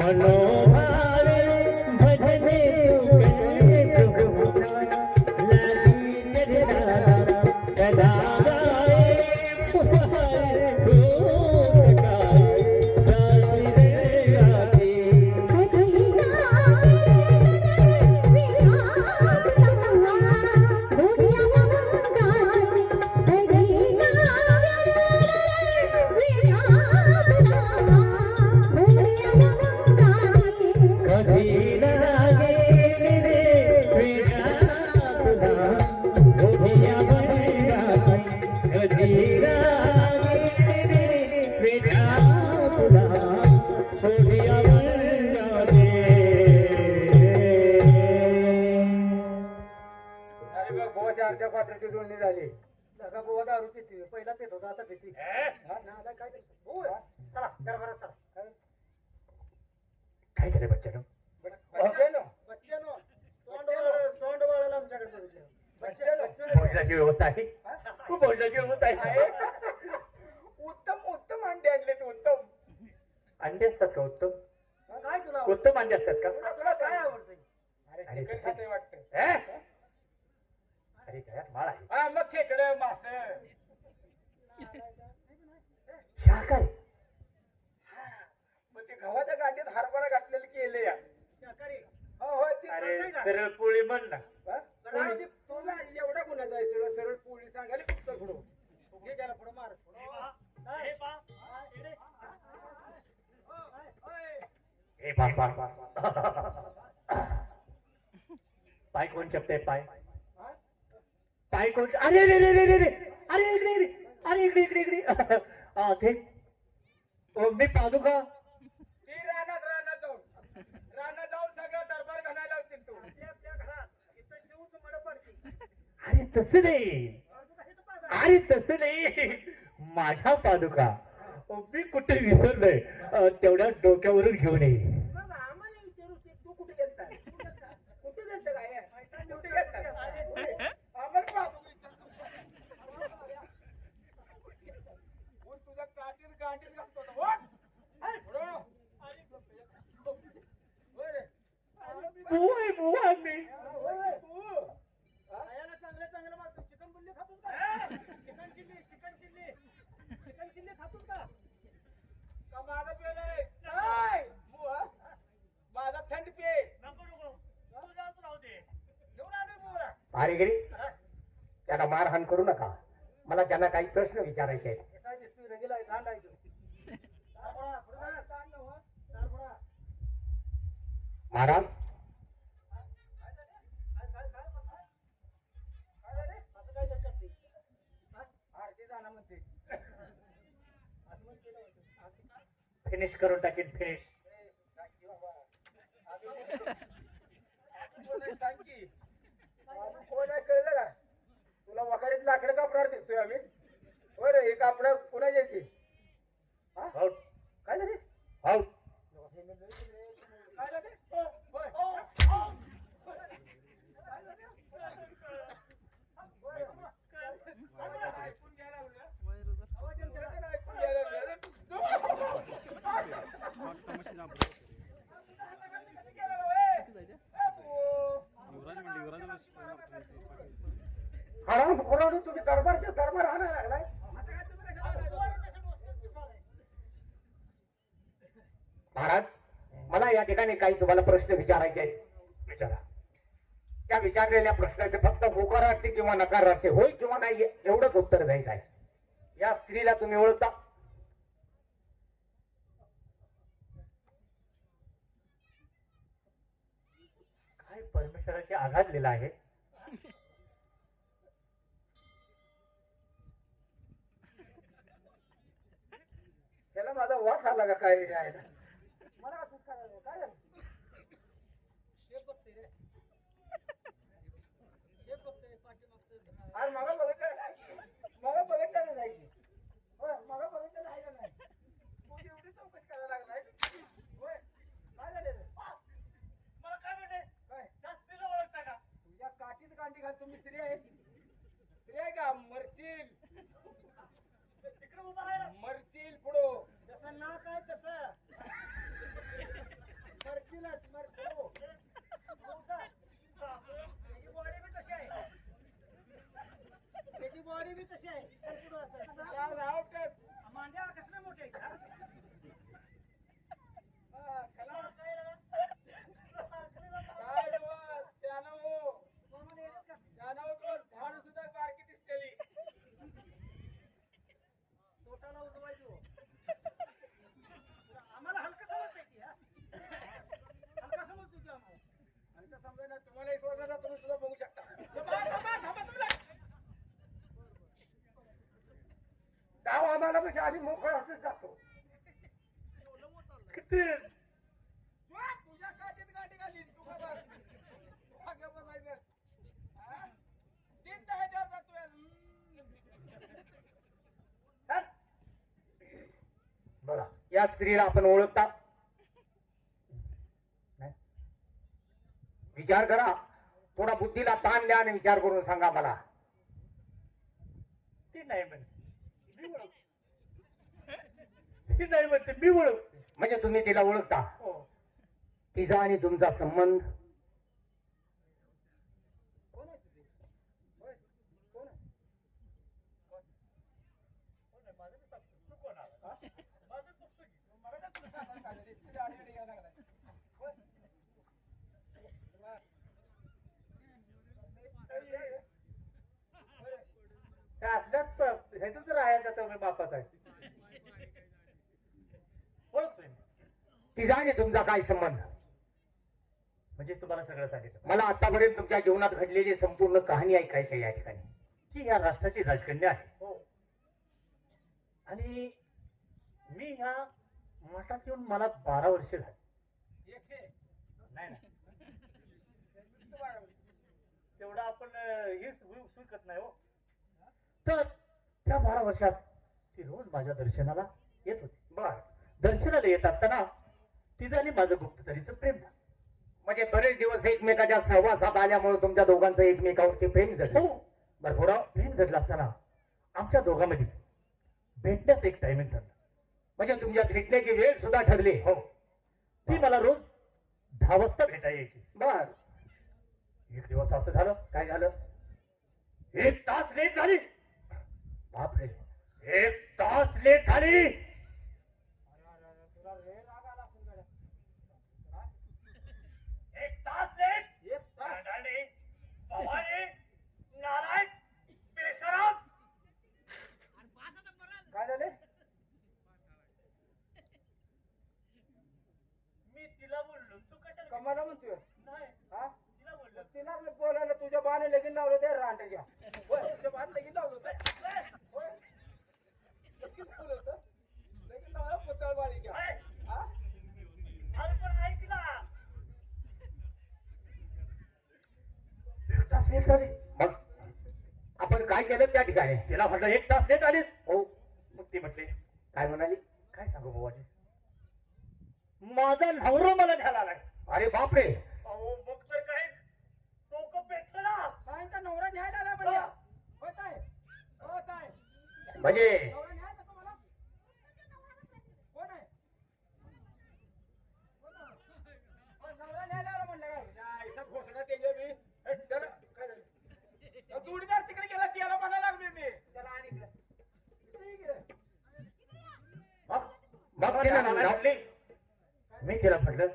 मनो आहे. उत्तम उत्तम अंडे आणले तू उत्तम. अंडे असतात का उत्तम? काय तुला उत्तम अंडे असतात का? तुला काय आवडतं? अरे अरे, चिकन तसं- खाते वाटतं. हे? अरे गळ्यात माळ आहे. हा मग खेकडं मास. शाकाहारी. मग ते गव्हाच्या गाडीत हरभरा घातलेलं केले या हो हो ते अरे चालतंय का? सरळ पोळी म्हण ना. ए बापा पाय कोण चपते पाय. पाय कोण अरे रे रे रे रे अरे इकडे इकडे अरे इकडे इकडे इकडे. हा ते ओ, मी पादुका ती रानात रानात जाऊन. रानात जाऊन सगळं दरबार घालायला लावशील तू. अरे तसं नाही. अरे तसं नाही. माझ्या पादुका. ओ, मी कुठे विसरलोय? तेवढ्या डोक्यावरून घेऊन ये मग आम्हाला विचारू ते तू कुठे गेलता कुठे गेलता काय कुठे गेलता आम्हाला पाहतो तुझ्या काठीत गांडीत घालतो ना. ओढ. हाय, पुढं. होय रे. बुवा बुवा मी होय, तू. खायला चांगलं चांगलं मारतो. चिकन बुल्ली खातोस का? Chicken chilli, chicken chilli. Chicken chilli खातोस का? का माझा पेला आहे? नाही. बुवा. माझा थंड पे घेऊन आलोय बुवा. भारीगिरी लहान करू नका. मला त्यांना काही प्रश्न विचारायचे आहेत. महाराज? फिनिश करून टाकेन फिनिश वखारीत लाकडं कापणार दिसतोय आम्ही होय रे हे कापड पुन्हा हा? आउट काय झाले आउट काय झाले होय. ऐकून घ्यायला लागलं. आवाज येऊन त्याला ऐकून घ्यायला लागलं. हराम खोराडू तुम्ही दरबारच्या दरबार आणायला लागलाय. महाराज मला या ठिकाणी काही तुम्हाला प्रश्न विचारायचे आहेत. विचारा. त्या विचारलेल्या प्रश्नाचे फक्त होकारार्थी किंवा नकारार्थी होय किंवा नाही एवढंच उत्तर द्यायचं आहे. या स्त्रीला तुम्ही ओळखता? काय परमेश्वराची आघात लिहिला आहे? माझा वास आला का काय? जायला मला असंच करायला काय झालं शेप बघते रे शेप बघते पाठीमागचं आज मला बघितलं मला बघितलं नाही की होय मला बघितलं नाही का नाही तू एवढी चौकशी करायला लागलाय होय काय झालं रे मला काय म्हणले काय जास्तीला ओळखता का तुझ्या काठीत गांडी घाल तुम्ही स्त्री आहे स्त्री आहे का मरचील तिकडे उभा राहिला मरचील पुढं कसं मरतीलाच मरतो त्याची बॉडी बी तशी आहे त्याची बॉडी बी तशी आहे मांड्या कसल्या मोठे आहेत हा? कोणाला येतात का? पोटाला उजवायची हो. आम्हाला हलकं समजतंय की, हा? हलका समजतोय की आम्हाला. तुम्ही सुद्धा बघू शकता. गाव आम्हाला म्हणजे आम्ही मोकळा असंच जातो. किती? तुझ्या काठीत गाठी बसायचं? तीन जातोय. बघा या स्त्रीला आपण ओळखता. विचार करा. थोडा बुद्धीला ताण द्या आणि विचार करून सांगा मला. ती नाही म्हणते. मी ओळखते. ती नाही म्हणते मी ओळखते. म्हणजे तुम्ही तिला ओळखता. हो. तिचा आणि तुमचा संबंध कोण आहे तुझी होय कोण आहे कोण आहे? माझं मी सांगतो. तू कोण आहे? हा? माझं बघतो की. मला काय तुला सांगायला पाहिजे? इतकी दाढी बिढी घ्यायला लागलाय. होय. तुला- तरी हे- होय. त्या असल्याच प- ह्याचं जर आहे तर मी बापाचा ओळखतोय. तिचा आणि तुमचा काय संबंध? म्हणजे तुम्हाला सगळं सांगितलं. मला आतापर्यंत तुमच्या जीवनात घडलेली संपूर्ण कहाणी ऐकायची आहे या ठिकाणी. ती ह्या राष्ट्राची राजकन्या आहे. हो. आणि मी ह्या मठात येऊन मला बारा वर्ष झाली. नाही ना. तेवढं आपण हे स्वी- स्वीकारत नाही हो. तर त्या बारा वर्षात ती रोज माझ्या दर्शनाला येत होती. बर. दर्शनाला येत असताना तिचं आणि माझं गुप्ततरीचं प्रेम झालं. म्हणजे बरेच दिवस एकमेकाच्या सहवासात आल्यामुळे तुमच्या दोघांचं एकमेकावरती प्रेम झालं. हो. बरं पुढं प्रेम घडलं असताना आमच्या दोघांमध्ये भेटण्याचं एक टायमिंग ठरलं. म्हणजे तुमच्या भेटण्याची वेळ सुद्धा ठरली. हो. ती मला रोज दहा वाजता भेटायला यायची. बर. एक दिवस असं झालं. काय झालं? एक तास लेट झाली बापरे एक तास लेट झाली अरे, अरे, अरे, तुला लय राग आला असेल गड्या. हा? एक तास लेट एक तास? अडाणी, पवारी, नालायक, बेशरम. काय झाले? मी तिला बोललो तू कशाला कमाला म्हणतोय? नाही हा? तिला बोललो. तिला बोलायला तुझ्या बाने लगीन लावलं ते रांडच्या होय तुझ्या बाने लगीन लावलं होतं होय लगीन लावलं होतं लगीन लावलं पुतळबाळीच्या ऐ, हा अरे पण ऐक ना एक तास लेट झाली मग आपण काय केलं त्या ठिकाणी. तिला म्हटलं एक तास लेट आलीस. हो. मग ती म्हटली काय म्हणाली? काय सांगू बाबाजी? माझा नवरा मला घ्यायला आलाय. अरे बापरे. अहो मग तर काय? डोकं पेटलं ना. ताईंचा नवरा न्यायला आला म्हणजे होय ताई हो ताई म्हणजे नवरा न्यायचा तुम्हाला कोण आहे कोण आहे? होय, नवरा न्यायला आला म्हणलं काय या, इथं घोषणा केली मी हे, त्याला काय झालं अहो, जोडीदार तिकडे गेला त्याला म्हणायला लागलोय मी त्याला आणि इकडे. इकडे ये इकडे. मग मग तिला मला नव- म्हटली, मी तिला म्हटलं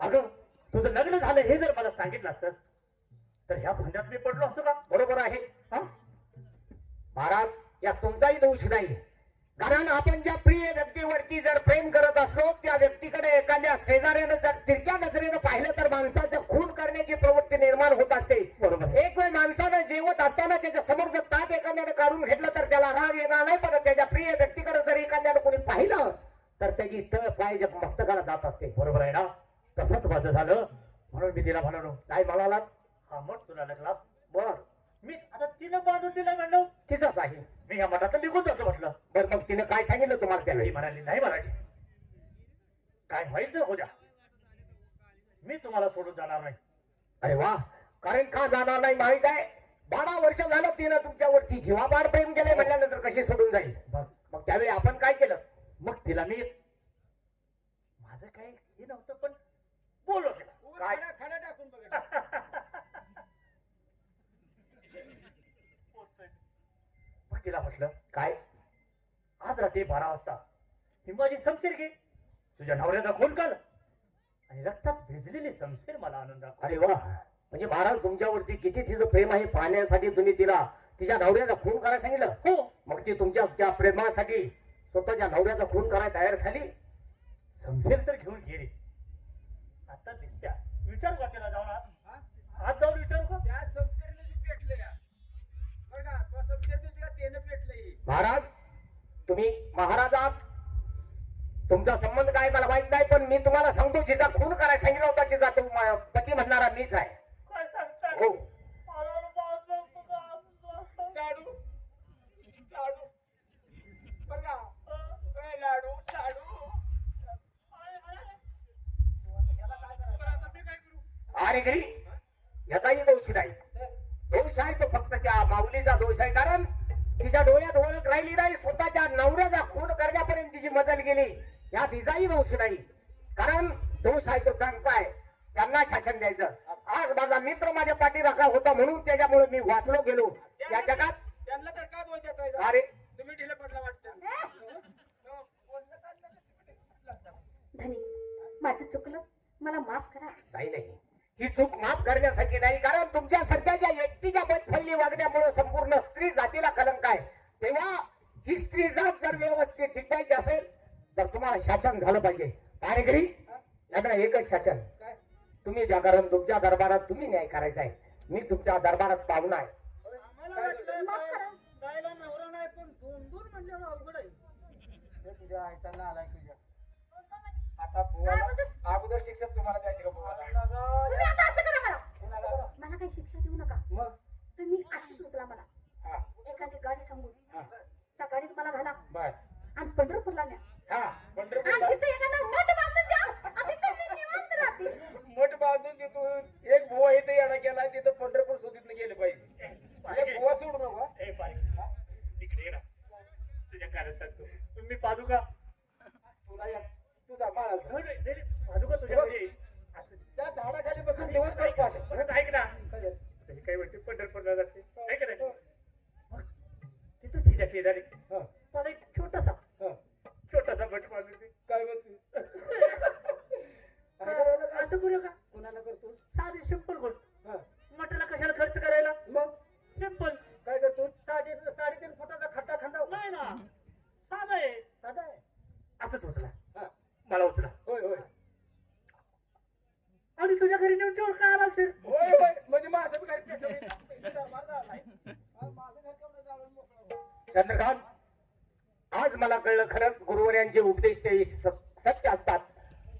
अगं तुझं लग्न झालं हे जर मला सांगितलं असतं तर ह्या भांड्यात मी पडलो असतो का? बरोबर आहे. हा? महाराज या तुमचाही दोष नाही. कारण आपण ज्या प्रिय व्यक्तीवरती जर प्रेम करत असलो त्या व्यक्तीकडे एखाद्या शेजाऱ्यानं जर तिरक्या नजरेनं पाहिलं तर माणसाचं खून करण्याची प्रवृत्ती निर्माण होत असते. बरोबर. एक वेळ माणसानं जेवत असताना त्याच्यासमोर जर ताट एखाद्यानं काढून घेतलं तर त्याला राग येणार नाही पण त्याच्या प्रिय व्यक्तीकडे जर एखाद्यानं कोणी पाहिलं तर त्याची तळ पाय जग मस्तकाला जात असते. बरोबर आहे ना? तसंच माझं झालं. म्हणून मी तिला म्हणालो काय म्हणाला हा मठ तुला लागला. बर. मी आता तिनं बांधून दिला म्हणलं. तिचाच आहे. मी ह्या मठात निघून जातो म्हटलं. बर मग तिने काय सांगितलं तुम्हाला त्यावेळी? म्हणाली नाही म्हणाली काय व्हायचं हो द्या. मी तुम्हाला सोडून जाणार नाही. अरे वा! कारण का जाणार नाही माहीत आहे? बारा वर्ष झालं तिनं तुमच्यावरती जीवापाड प्रेम केलंय म्हटल्यानंतर कशी सोडून जाईल? मग त्यावेळी आपण काय केलं? मग तिला मी माझं काही हे नव्हतं पण बोलो तिला खडा टाकून मग तिला म्हटलं काय? आज रात्री बारा वाजता हिंबाजी समशीर घे. तुझ्या नवऱ्याचा फोन कर. आणि रक्तात भिजलेली समशीर मला आनंद अरे वा. म्हणजे महाराज तुमच्यावरती किती तिचं प्रेम आहे पाहण्यासाठी तुम्ही तिला तिच्या नवऱ्याचा फोन करायला सांगितलं? हो. मग ती तुमच्या प्रेमासाठी स्वतःच्या नवऱ्याचा खून करायला तयार झाली. समशेर तर घेऊन गेली आता दिसत्या. विचारू का तिला जाऊन आज? आज जाऊन विचारू का? त्या पेटले त्यानं पेटलं. महाराज तुम्ही महाराजात तुमचा संबंध काय मला माहीत नाही पण मी तुम्हाला सांगतो जिचा खून करायला सांगितलं होता तिचा तो पती म्हणणारा मीच आहे. हो मला बाप नको का? लाडू लाडू बरं का ए, लाडू लाडू बरं, आता मी काय करू अरे घरी याचाही दोष नाही दोष आहे तो फक्त त्या माऊलीचा दोष आहे. कारण तिच्या डोळ्यात ओळख राहिली नाही स्वतःच्या नवऱ्याचा खून करण्यापर्यंत तिची मदत गेली. या तिचाही दोष नाही. कारण दोष आहे तो त्यांचा आहे. त्यांना शासन द्यायचं. आज माझा मित्र माझ्या पाठीराखा होता म्हणून त्याच्यामुळे मी वाचलो गेलो. या जगात त्यांना तर का दोष देताय? अरे. तुम्ही ढिले पडला वाटतं. हो, माझं चुकलं? मला माफ करा. नाही नाही. ही चूक माफ करण्यासाठी नाही. कारण तुमच्या सध्याच्या व्यक्तीच्या फैली वागण्यामुळे संपूर्ण स्त्री जातीला कलंक आहे तेव्हा ही स्त्री जात जर व्यवस्थित टिकवायची असेल तर तुम्हाला शासन झालं पाहिजे. कारेगिरी एकच शासन. तुम्ही द्या कारण तुमच्या दरबारात तुम्ही न्याय करायचा आहे. मी तुमच्या दरबारात पाहुणा आहे. हे अगोदर शिक्षक तुम्हाला द्यायचे का बुवाला तुम्ही आता असं करा मला काही शिक्षा देऊ नका. मग? तुम्ही अशीच उचला मला. हा. एखादी गाडी सांगून. त्या गाडीत मला घाला. बर. आणि पंढरपूरला न्या. हा आणि पंढरपूरला तिथे एखादा मठ बांधून द्या. आणि तिथे मी निवांत राहते. मठ बांधून तिथून एक बुवा इथे येणं गेला तिथं पंढरपूर सुधीतनं गेले पाहिजे. एक बुवा सोडू नका ए पाटील इकडे ये ना. तुझ्या कार्यात सांगतो तुम्ही पादुका. तुला या तुझा नाही, पादुका तुझ्या. असं. त्या झाडाखाली बसून दिवसभर पाहते. परत ऐक ना. काय? काय म्हणते पंढरपूरला जाते. ऐक ना मग तिथं तिच्या शेजारी. हा, मला एक छोटासा हा. छोटासा बांधून दे. काय म्हणते? असं करू का? कुणाला करतो? साधी सिंपल गोष्ट हा मठाला कशाला खर्च करायला मग सिंपल काय करतो साडे साडेतीन फुटाचा खड्डा खांदा नाही ना साधा आहे साधा आहे असंच उचला हा मला उचला होय होय आणि तुझ्या घरी नेऊन ठेवून काय आराम सर होय होय म्हणजे माझं बी काही पेशंट नाही. माझं आलाय. हा, माझं घर केवढं जाळून मोकळं होतं. चंद्रकांत आज मला कळलं खरंच गुरुवर्यांचे उपदेश ते स- सत्य असतात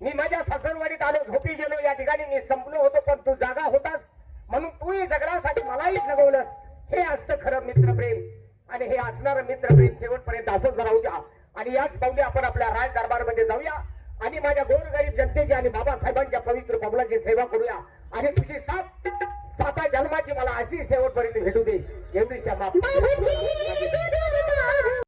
मी माझ्या सासरवाडीत आलो झोपी गेलो या ठिकाणी मी संपलो होतो पण तू जागा होतास. म्हणून तूही जगण्यासाठी मलाही जगवलंस. हे असतं खरं मित्रप्रेम. आणि हे असणार मित्रप्रेम शेवटपर्यंत असंच राहू द्या. आणि याच पावले आपण आपल्या राज दरबारमध्ये जाऊया. आणि माझ्या गोरगरीब जनतेची आणि बाबासाहेबांच्या पवित्र पबलाची सेवा करूया. आणि तुझी सात साता जन्माची मला अशी शेवटपर्यंत भेटू दे. एवढीच त्या